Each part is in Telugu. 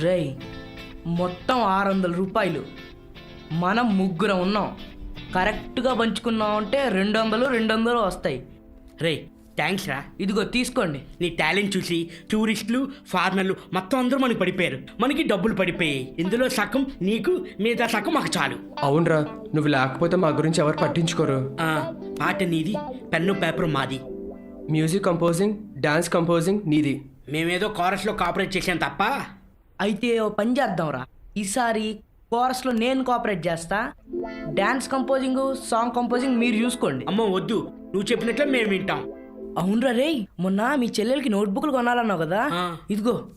రేయ్ మొత్తం ఆరు వందల రూపాయలు. మనం ముగ్గురం ఉన్నాం. కరెక్ట్గా పంచుకున్నాం అంటే రెండు వందలు రెండు వందలు వస్తాయి. రే థ్యాంక్స్ రా. ఇదిగో తీసుకోండి. నీ టాలెంట్ చూసి టూరిస్టులు ఫారినర్లు మొత్తం అందరూ మనకి పడిపోయారు. మనకి డబ్బులు పడిపోయాయి. ఇందులో సగం నీకు మిగతా సగం మాకు చాలు. అవునరా నువ్వు లేకపోతే మా గురించి ఎవరు పట్టించుకోరు. ఆ, పాట నీది పెన్ను పేపర్ మాది. మ్యూజిక్ కంపోజింగ్ డాన్స్ కంపోజింగ్ నీది. మేమేదో కోరస్లో కాపరేట్ చేసాం తప్ప. అయితే ఓ పని చేద్దాంరా. ఈసారి కోరస్లో నేను కోఆపరేట్ చేస్తా. డ్యాన్స్ కంపోజింగ్ సాంగ్ కంపోజింగ్ మీరు చూసుకోండి. అమ్మ వద్దు. నువ్వు చెప్పినట్లే మేము వింటాం. అవునరా రేయ్ మొన్న మీ చెల్లెలకి నోట్బుక్లు కొనాలన్నావు కదా? ఆ. ఇదిగో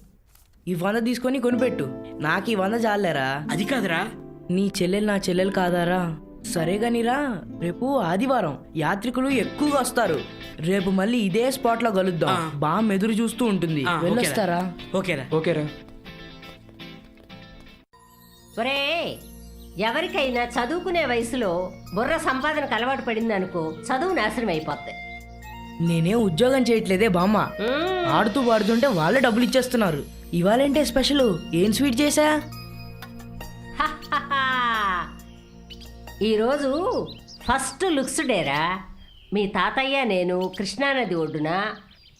ఈ వంద తీసుకొని కొనిపెట్టు. నాకు ఈ వంద చాలేరా అది కాదురా. నీ చెల్లెలు నా చెల్లెలు కాదారా? సరే గానిరా రేపు ఆదివారం యాత్రికులు ఎక్కువగా వస్తారు. రేపు మళ్ళీ ఇదే స్పాట్లో కలుద్దాం. ఆ. బాగా ఎదురు చూస్తూ ఉంటుంది. ఆ, ఓకేరా. వెళ్ళొస్తారా? ఓకేరా. ఓకేరా. ఒరే ఎవరికైనా చదువుకునే వయసులో బుర్ర సంపాదనకు అలవాటు పడింది అనుకో చదువు నాశనం అయిపోద్ది. నేనేం ఉద్యోగం చేయట్లేదే బామ్మ. మ్మ్. ఆడుతూ పాడుతుంటే వాళ్ళే డబ్బులు ఇచ్చేస్తున్నారు. ఇవాళేంటే స్పెషల్? ఏం స్వీట్ హహహా. ఈరోజు ఫస్ట్ లుక్స్ డేరా. మీ తాతయ్య నేను కృష్ణానది ఒడ్డున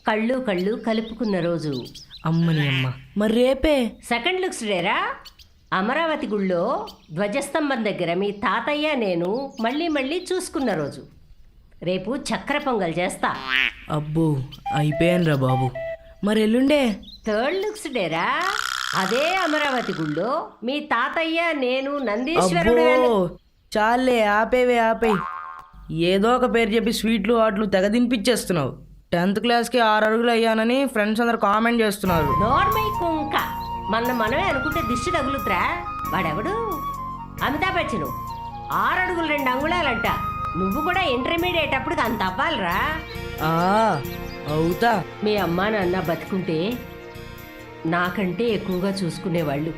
కళ్ళు కళ్ళు కలుపుకున్న రోజు. అమ్మని అమ్మ. మరి రేపే? సెకండ్ లుక్స్ డేరా? అమరావతి గుళ్ళో ధ్వజస్తంభం దగ్గర మీ తాతయ్య నేను మళ్ళీ మళ్ళీ చూసుకున్న రోజు. రేపు చక్కెర పొంగల్ చేస్తా. అబ్బో అయిపోయానురా బాబు. మరి ఎల్లుండే థర్డ్ లుక్స్ డేరా? అదే అమరావతి గుళ్ళో మీ తాతయ్య నేను నందీశ్వరుడు అబ్బో చాలే ఆపేవే ఆపే ఏదో ఒక పేరు చెప్పి స్వీట్లు వాట్లు తెగ తినిపించేస్తున్నావు టెన్త్ క్లాస్కి ఆరు అడుగులు అయ్యానని ఫ్రెండ్స్ అందరు కామెంట్ చేస్తున్నారు. నోర్మై కుంక మన మనమే అనుకుంటే దిష్టి తగులుతురా వాడెవడు? అమితాబ్ బచ్చను. ఆరు అడుగులు రెండు అంగుళాలంట. నువ్వు కూడా ఇంటర్మీడియట్ అప్పటికి అంత అవ్వాలిరా. ఆ అవుతా. మీ అమ్మా నాన్న బతుకుంటే నాకంటే ఎక్కువగా చూసుకునేవాళ్ళు.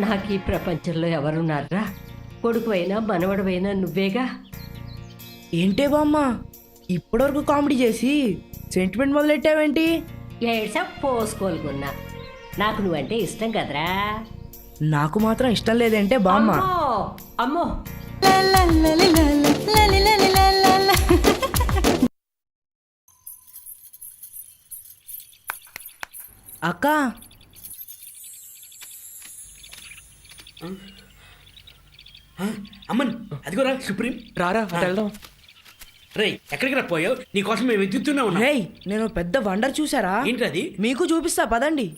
నాకు ఈ ప్రపంచంలో ఎవరున్నారా కొడుకువైనా మనవడవైనా నువ్వేగా? ఏంటే బామ్మ? ఇప్పటివరకు కామెడీ చేసి సెంటిమెంట్ మొదలెట్టావేంటి? ఏడ్సా పోసుకోలుకున్నా. నాకు నువ్వంటే ఇష్టం కదరా. నాకు మాత్రం ఇష్టం లేదంటే బామ్మ. అమ్మో అమ్మో. అక్క. అమ్మన్ అదిగోరా సుప్రీం. రారా వెళ్దాం. రే ఎక్కడికి రా పోయావు? నీకోసం మేము వెతుకుతూనే ఉన్నాం. నేను పెద్ద వండర్ చూసారా ఏంటది మీకు చూపిస్తా పదండి.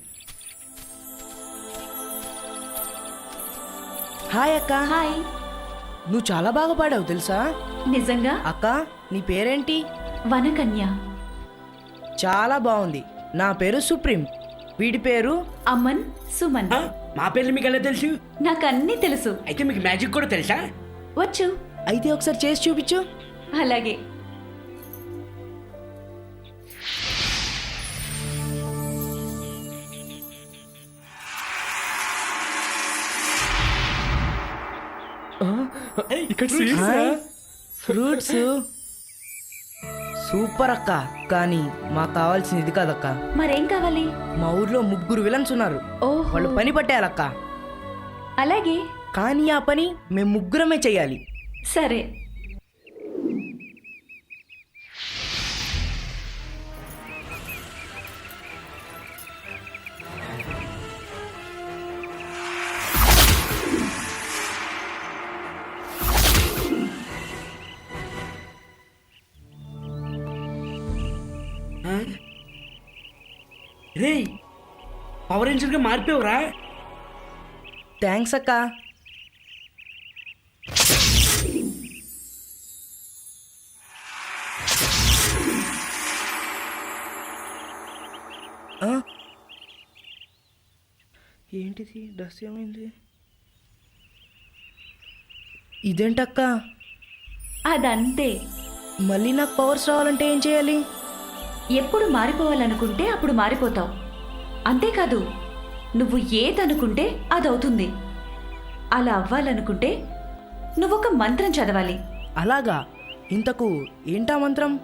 హాయ్ అక్క. హాయ్. నువ్వు చాలా బాగా పాడావు తెలుసా? నిజంగా? అక్క నీ పేరేంటి? వనకన్య. చాలా బాగుంది. నా పేరు సుప్రీం. వీడి పేరు? అమన్ సుమన్. ఆ, మా పేర్లు మీకు ఎలా తెలుసు? నాకు అన్నీ తెలుసు. అయితే మీకు మ్యాజిక్ కూడా తెలుసా? వచ్చు. అయితే ఒకసారి చేసి చూపించు. అలాగే. ఇక్కడ ఫ్రూట్స్ సూపర్ అక్క. కానీ మాకు కావాల్సింది ఇది కాదక్క. మరేం కావాలి? మా ఊర్లో ముగ్గురు విలన్స్ ఉన్నారు. ఓహో. వాళ్ళు పని పట్టేయాలక్క అలాగే. కానీ ఆ పని మేము ముగ్గురమే చెయ్యాలి సరే. రే పవర్ రేంజర్గా మారిపోయావురా. థ్యాంక్స్ అక్క? ఏంటిది? డ్రెస్ ఏమైంది ఇదేంటక్క? అదంతే. మళ్ళీ నాకు పవర్స్ రావాలంటే ఏం చేయాలి? ఎప్పుడు మారిపోవాలనుకుంటే అప్పుడు మారిపోతావు. అంతేకాదు నువ్వు ఏదనుకుంటే అదవుతుంది. అలా అవ్వాలనుకుంటే నువ్వొక మంత్రం చదవాలి. అలాగా? ఇంతకు ఏంటా మంత్రం?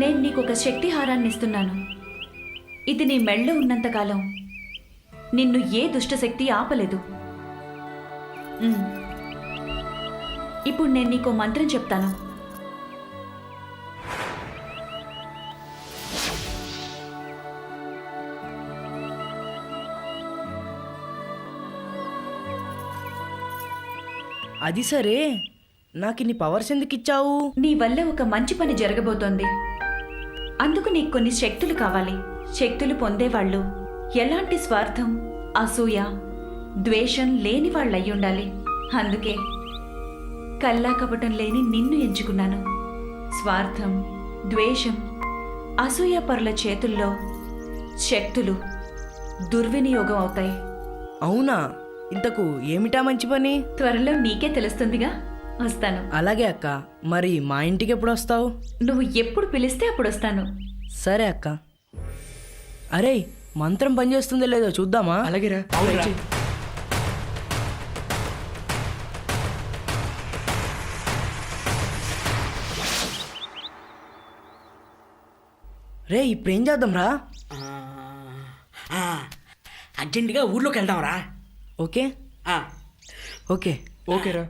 నేను నీకు ఒక శక్తి హారాన్ని ఇస్తున్నాను ఇది నీ మెళ్ళో ఉన్నంతకాలం నిన్ను ఏ దుష్టశక్తి ఆపలేదు. ఇప్పుడు నేను నీకు మంత్రం చెప్తాను. అది సరే. నాకు ఇన్ని పవర్స్ ఎందుకు ఇచ్చావు నీ వల్ల ఒక మంచి పని జరగబోతోంది. అందుకు నీకు కొన్ని శక్తులు కావాలి. శక్తులు పొందేవాళ్ళు ఎలాంటి స్వార్థం? అసూయ ద్వేషం లేని వాళ్ళు అయి ఉండాలి. అందుకే కల్లా కపటం లేని నిన్ను ఎంచుకున్నాను. స్వార్థం ద్వేషం అసూయ పరుల చేతుల్లో శక్తులు దుర్వినియోగం అవుతాయి. అవునా? ఇంతకు ఏమిటా మంచి పని? త్వరలో నీకే తెలుస్తుందిగా. వస్తాను. అలాగే అక్క మరి మా ఇంటికి ఎప్పుడు వస్తావు? నువ్వు ఎప్పుడు పిలిస్తే అప్పుడు వస్తాను. సరే అక్క. అరే మంత్రం పనిచేస్తుందో లేదో చూద్దామా? అలాగేరా. రే. ఇప్పుడు ఏం చేద్దాం రా? ఆ, అర్జెంటుగా ఊర్లోకి వెళ్దాం రా. ఓకే? ఓకే. ఓకేరా